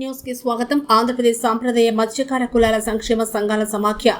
న్యూస్కి స్వాగతం. ఆంధ్రప్రదేశ్ సాంప్రదాయ మత్స్యకార కులాల సంక్షేమ సంఘాల సమాఖ్య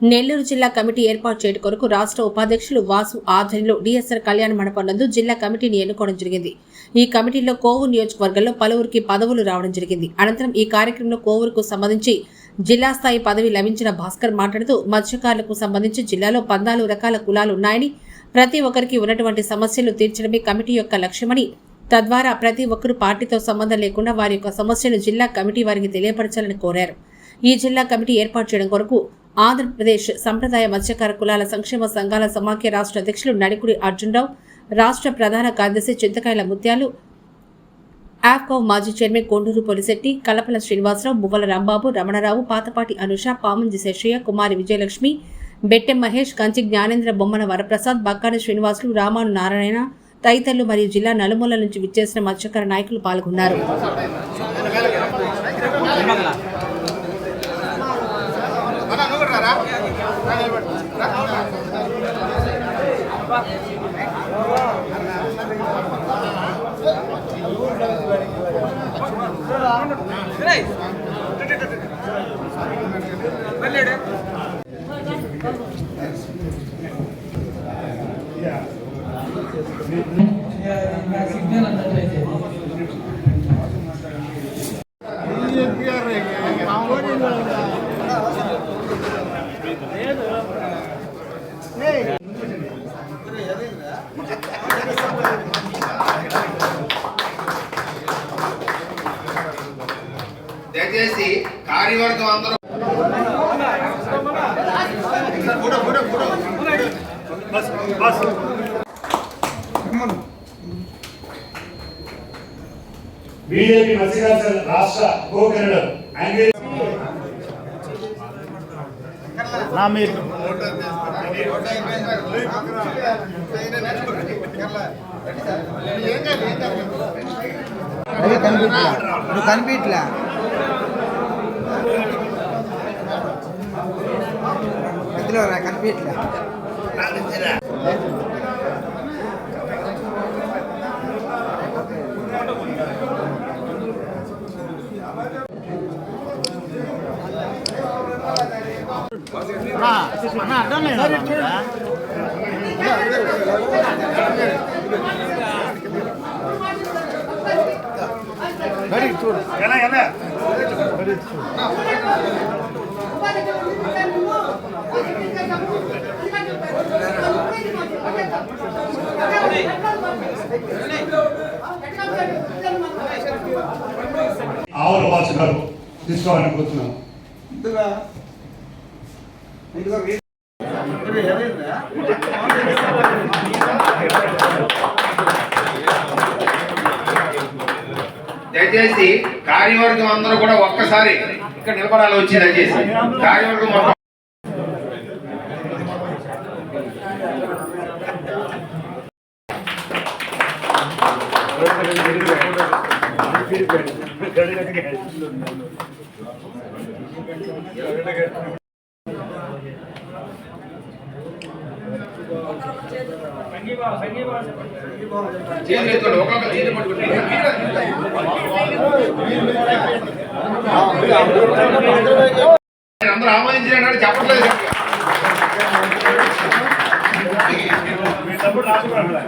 నెల్లూరు జిల్లా కమిటీ ఏర్పాటు చేయడం కొరకు రాష్ట్ర ఉపాధ్యక్షులు వాసు ఆధ్వర్యంలో డిఎస్ఆర్ కళ్యాణ మండపం నందు జిల్లా కమిటీని ఎన్నుకోవడం జరిగింది. ఈ కమిటీలో కోవూరు నియోజకవర్గంలో పలువురికి పదవులు రావడం జరిగింది. అనంతరం ఈ కార్యక్రమంలో కోవూరుకు సంబంధించి జిల్లా స్థాయి పదవి లభించిన భాస్కర్ మాట్లాడుతూ మత్స్యకారులకు సంబంధించి జిల్లాలో పద్నాలుగు రకాల కులాలు ఉన్నాయని ప్రతి ఒక్కరికి ఉన్నటువంటి సమస్యలు తీర్చడమే కమిటీ యొక్క లక్ష్యమని తద్వారా ప్రతి ఒక్కరూ పార్టీతో సంబంధం లేకుండా వారి యొక్క సమస్యను జిల్లా కమిటీ వారికి తెలియపరచాలని కోరారు. ఈ జిల్లా కమిటీ ఏర్పాటు చేయడం కొరకు ఆంధ్రప్రదేశ్ సంప్రదాయ మత్స్యకార కులాల సంక్షేమ సంఘాల సమాఖ్య రాష్ట్ర అధ్యక్షులు నడికుడి అర్జున్రావు రాష్ట్ర ప్రధాన కార్యదర్శి చింతకాయల ముత్యాలు ఆప్కో మాజీ చైర్మన్ కొండూరు పొలిశెట్టి కలపల శ్రీనివాసరావు బువ్వల రాంబాబు రమణరావు పాతపాటి అనుష పామంజి శేషయ్య కుమారి విజయలక్ష్మి బెట్టెం మహేష్ కంచి జ్ఞానేంద్ర బొమ్మన వరప్రసాద్ బక్కాని శ్రీనివాసులు రామాను నారాయణ తదితరులు మరియు జిల్లా నలుమూలల నుంచి విచ్చేసిన మత్స్యకార నాయకులు పాల్గొన్నారు వెళ్ళాడు దయచేసి కార్యవర్గం అందరూ బీజేపీ మత్స్యకార రాష్ట్ర నా మీరు అదే కనిపించలే నువ్వు కనిపించలే మధ్యలో రా కనిపించలే అన్న అర్థం లేదు ఆవుల భాష గారు తీసుకోవాలని చేసి కార్యవర్గం అందరూ కూడా ఒక్కసారి ఇక్కడ నిలబడాలి వచ్చి దయచేసి. కార్యవర్గం మొత్తం. అందరూ ఆమోదించినట్టు చెప్పట్లేదు తప్పట్లో తప్పుడు రాసుకోవాలి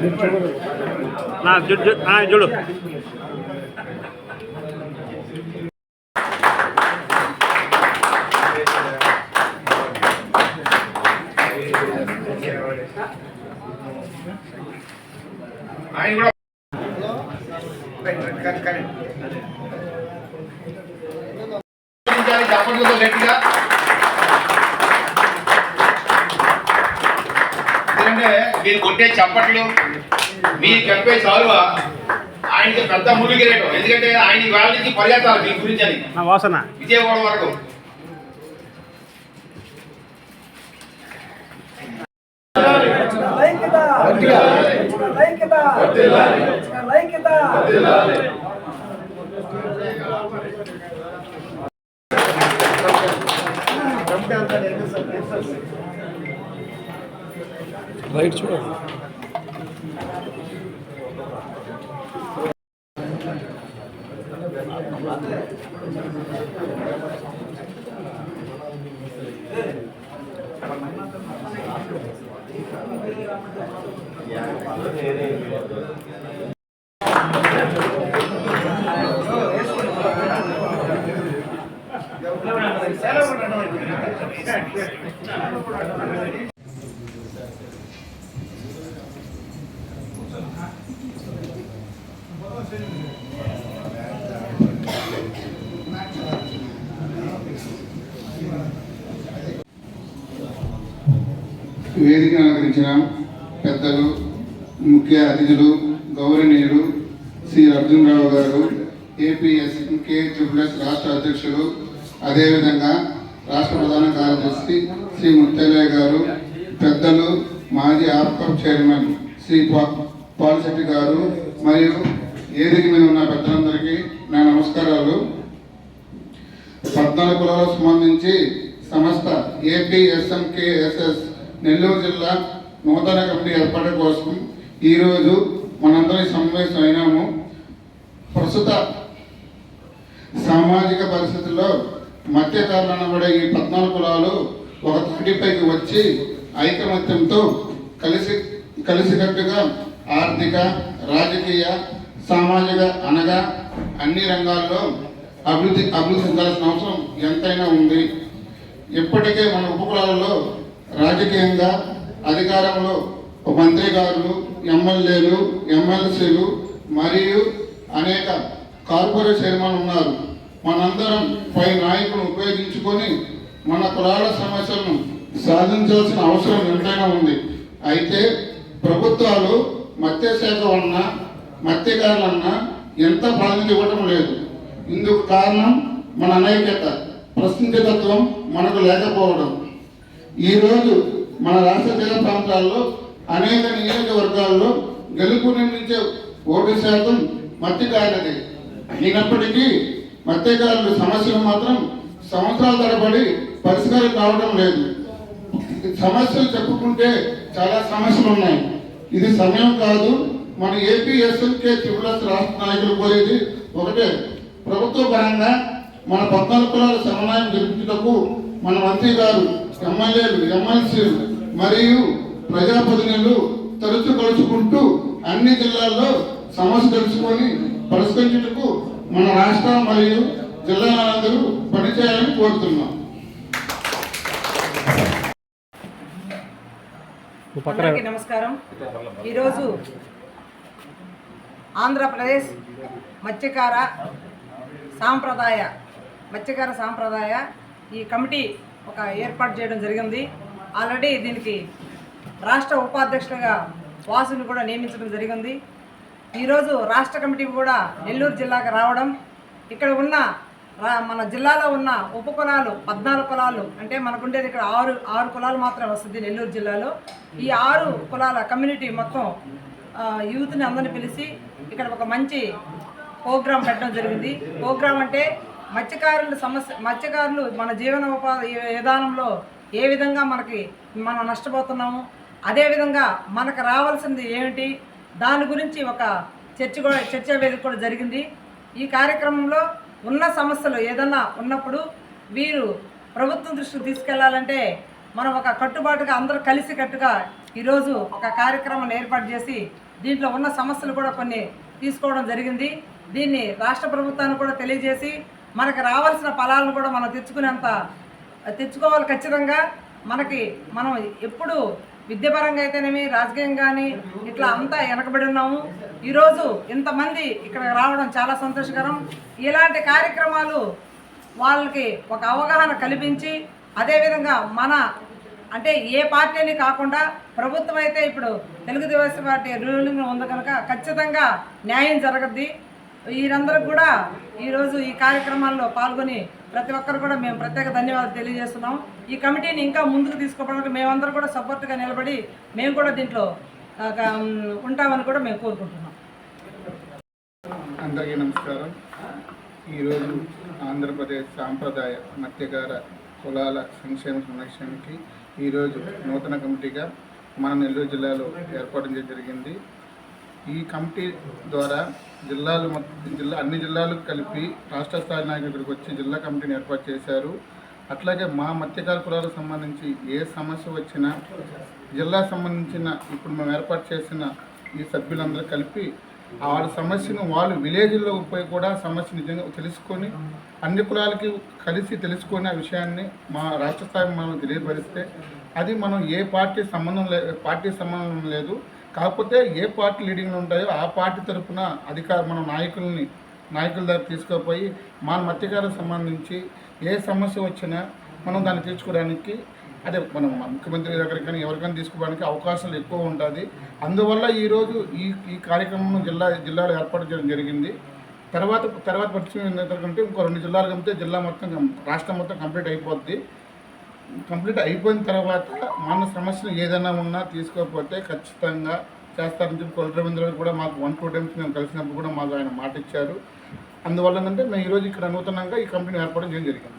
తప్పట్లో నా జుడు చూడు ఆయన కూడా కానీ కానీ చప్పట్లతో గట్టిగా మీరు కొట్టే చప్పట్లు మీరు చెప్పే చాలువ ఆయనకి పెద్ద మునిగిరేయటం ఎందుకంటే ఆయన వాళ్ళ నుంచి పరిగెత్తాలి మీ గురించి అని. వాసన. విజయవాడ వరకు. లైక్యత లైక్యత లైక్యత వేదిక అలంకరించిన పెద్దలు ముఖ్య అతిథులు గౌరవనీయులు శ్రీ అర్జునరావు గారు ఏపీఎస్ కే ట్రిపుల్ఎస్ రాష్ట్ర అధ్యక్షులు అదేవిధంగా రాష్ట్ర ప్రధాన కార్యదర్శి శ్రీ ముత్తయ్య గారు పెద్దలు మాజీ ఆప్కప్ చైర్మన్ శ్రీ పా- పాలశెట్టి గారు మరియు వేదిక మీద ఉన్న పెద్దలందరికీ నా నమస్కారాలు. పద్నాలుగు కులాలకు సంబంధించి సంస్థ ఏపీఎస్ఎంకేఎస్ఎస్ నెల్లూరు జిల్లా నూతన కమిటీ ఏర్పాటు కోసం ఈరోజు మనందరం సమావేశం అయినాము. ప్రస్తుత సామాజిక పరిస్థితుల్లో మధ్యకారులు అనబడే ఈ పద్నాలుగు కులాలు ఒక తాటిపైకి వచ్చి ఐకమత్యంతో కలిసి కలిసికట్టుగా ఆర్థిక రాజకీయ సామాజిక అనగా అన్ని రంగాల్లో అభివృద్ధి అభివృద్ధి చెందాల్సిన అవసరం ఎంతైనా ఉంది. ఇప్పటికే మన ఉపకులాలలో రాజకీయంగా అధికారంలో మంత్రి గారులు ఎమ్మెల్యేలు ఎమ్మెల్సీలు మరియు అనేక కార్పొరేట్ చైర్మన్ ఉన్నారు. మనందరం పై నాయకులను ఉపయోగించుకొని మన కులాల సమస్యలను సాధించాల్సిన అవసరం ఎంతైనా ఉంది. అయితే ప్రభుత్వాలు మత్స్యశాఖ వలన మత్స్యకారులన్నా ఎంత ప్రాధాన్యత ఇవ్వటం లేదు. ఇందుకు కారణం మన అనైక్యత ప్రశ్నించతత్వం మనకు లేకపోవడం. ఈరోజు మన రాష్ట్ర తీర ప్రాంతాల్లో అనేక నియోజకవర్గాల్లో గెలుపు నిర్మించే ఓటు శాతం మత్స్యకారులది. అయినప్పటికీ మత్స్యకారుల సమస్యలు మాత్రం సంవత్సరాల తరబడి పరిష్కారం కావడం లేదు. సమస్యలు చెప్పుకుంటే చాలా సమస్యలు ఉన్నాయి. ఇది సమయం కాదు మన ఏపీ ఎస్ఎల్కే త్రిపులస్ రాష్ట్ర నాయకులు కోరేది ఒకటే ప్రభుత్వ పరంగా మన పద్నాలుగు కులాల సమన్వయం జరిపించుటకు మన మంత్రి గారు ఎమ్మెల్యేలు ఎమ్మెల్సీలు మరియు ప్రజాప్రతినిధులు తరచు కలుసుకుంటూ అన్ని జిల్లాల్లో సమస్య తెలుసుకొని పరిష్కరించుటకు మన రాష్ట్ర మరియు జిల్లాలందరూ పనిచేయాలని కోరుతున్నాం. నమస్కారం. ఈరోజు ఆంధ్రప్రదేశ్ మత్స్యకార సాంప్రదాయ మత్స్యకార సాంప్రదాయ ఈ కమిటీ ఒక ఏర్పాటు చేయడం జరిగింది. ఆల్రెడీ దీనికి రాష్ట్ర ఉపాధ్యక్షులుగా వాసుని కూడా నియమించడం జరిగింది. ఈరోజు రాష్ట్ర కమిటీ కూడా నెల్లూరు జిల్లాకు రావడం ఇక్కడ ఉన్న రా మన జిల్లాలో ఉన్న ఉప కులాలు పద్నాలుగు కులాలు అంటే మనకుండేది ఇక్కడ ఆరు ఆరు కులాలు మాత్రమే వస్తుంది నెల్లూరు జిల్లాలో. ఈ ఆరు కులాల కమ్యూనిటీ మొత్తం యూత్ని అందరిని పిలిచి ఇక్కడ ఒక మంచి ప్రోగ్రాం పెట్టడం జరిగింది. ప్రోగ్రాం అంటే మత్స్యకారుల సమస్య మత్స్యకారులు మన జీవన ఉపాధి విధానంలో ఏ విధంగా మనకి మనం నష్టపోతున్నాము అదేవిధంగా మనకు రావాల్సింది ఏమిటి దాని గురించి ఒక చర్చ కూడా చర్చా వేదిక కూడా జరిగింది. ఈ కార్యక్రమంలో ఉన్న సమస్యలు ఏదన్నా ఉన్నప్పుడు వీరు ప్రభుత్వం దృష్టికి తీసుకెళ్ళాలంటే మనం ఒక కట్టుబాటుగా అందరూ కలిసి కట్టుగా ఈరోజు ఒక కార్యక్రమం ఏర్పాటు చేసి దీంట్లో ఉన్న సమస్యలు కూడా కొన్ని తీసుకోవడం జరిగింది. దీన్ని రాష్ట్ర ప్రభుత్వాన్ని కూడా తెలియజేసి మనకు రావాల్సిన ఫలాలను కూడా మనం తెచ్చుకునేంత తెచ్చుకోవాలి ఖచ్చితంగా. మనకి మనం ఎప్పుడు విద్యపరంగా అయితేనేమి రాజకీయం కానీ ఇట్లా అంతా వెనకబడి ఉన్నాము. ఈరోజు ఇంతమంది ఇక్కడ రావడం చాలా సంతోషకరం. ఇలాంటి కార్యక్రమాలు వాళ్ళకి ఒక అవగాహన కల్పించి అదేవిధంగా మన అంటే ఏ పార్టీని కాకుండా ప్రభుత్వం అయితే ఇప్పుడు తెలుగుదేశం పార్టీ రూలింగ్ ఉంది కనుక ఖచ్చితంగా న్యాయం జరగద్ది. వీరందరూ కూడా ఈరోజు ఈ కార్యక్రమాల్లో పాల్గొని ప్రతి ఒక్కరు కూడా మేము ప్రత్యేక ధన్యవాదాలు తెలియజేస్తున్నాం. ఈ కమిటీని ఇంకా ముందుకు తీసుకోవడానికి మేమందరూ కూడా సపోర్ట్గా నిలబడి మేము కూడా దీంట్లో ఉంటామని కూడా మేము కోరుకుంటున్నాం. అందరికీ నమస్కారం. ఈరోజు ఆంధ్రప్రదేశ్ సాంప్రదాయ మత్స్యకార కులాల సంక్షేమ సంరక్షణకి ఈరోజు నూతన కమిటీగా మన నెల్లూరు జిల్లాలో ఏర్పాటు చేయడం జరిగింది. ఈ కమిటీ ద్వారా జిల్లాలు జిల్లా అన్ని జిల్లాలకు కలిపి రాష్ట్ర స్థాయి నాయకులు ఇక్కడికి వచ్చి జిల్లా కమిటీని ఏర్పాటు చేశారు. అట్లాగే మా మత్స్యకార కులాలకు సంబంధించి ఏ సమస్య వచ్చినా జిల్లా సంబంధించిన ఇప్పుడు మేము ఏర్పాటు చేసిన ఈ సభ్యులందరూ కలిపి వాళ్ళ సమస్యను వాళ్ళు విలేజ్లో పోయి కూడా సమస్య నిజంగా తెలుసుకొని అన్ని కులాలకి కలిసి తెలుసుకొని ఆ విషయాన్ని మా రాష్ట్ర స్థాయి మనం తెలియపరిస్తే అది మనం ఏ పార్టీ సంబంధం లే పార్టీ సంబంధం లేదు. కాకపోతే ఏ పార్టీ లీడింగ్లో ఉంటాయో ఆ పార్టీ తరఫున అధికార మన నాయకుల్ని నాయకుల దగ్గర తీసుకుపోయి మన మత్స్యకారులకు సంబంధించి ఏ సమస్య వచ్చినా మనం దాన్ని తీర్చుకోవడానికి అదే మనం ముఖ్యమంత్రి దగ్గరికి కానీ ఎవరికైనా తీసుకోవడానికి అవకాశాలు ఎక్కువ ఉంటుంది. అందువల్ల ఈరోజు ఈ ఈ కార్యక్రమం జిల్లా జిల్లాలో ఏర్పాటు చేయడం జరిగింది. తర్వాత తర్వాత పరిస్థితి ఏంటంటే ఇంకో రెండు జిల్లాలు కంపితే జిల్లా మొత్తం రాష్ట్రం మొత్తం కంప్లీట్ అయిపోద్ది. కంప్లీట్ అయిపోయిన తర్వాత మన సమస్యలు ఏదైనా ఉన్నా తీసుకోకపోతే ఖచ్చితంగా చేస్తారని చెప్పి కొల కూడా మాకు వన్ టూ టైమ్స్ మేము కలిసినప్పుడు కూడా మాకు ఆయన మాట ఇచ్చారు అందువల్ల ఏంటంటే మేము ఈరోజు ఇక్కడ నూతనంగా ఈ కంపెనీ ఏర్పాటు చేయడం జరిగింది.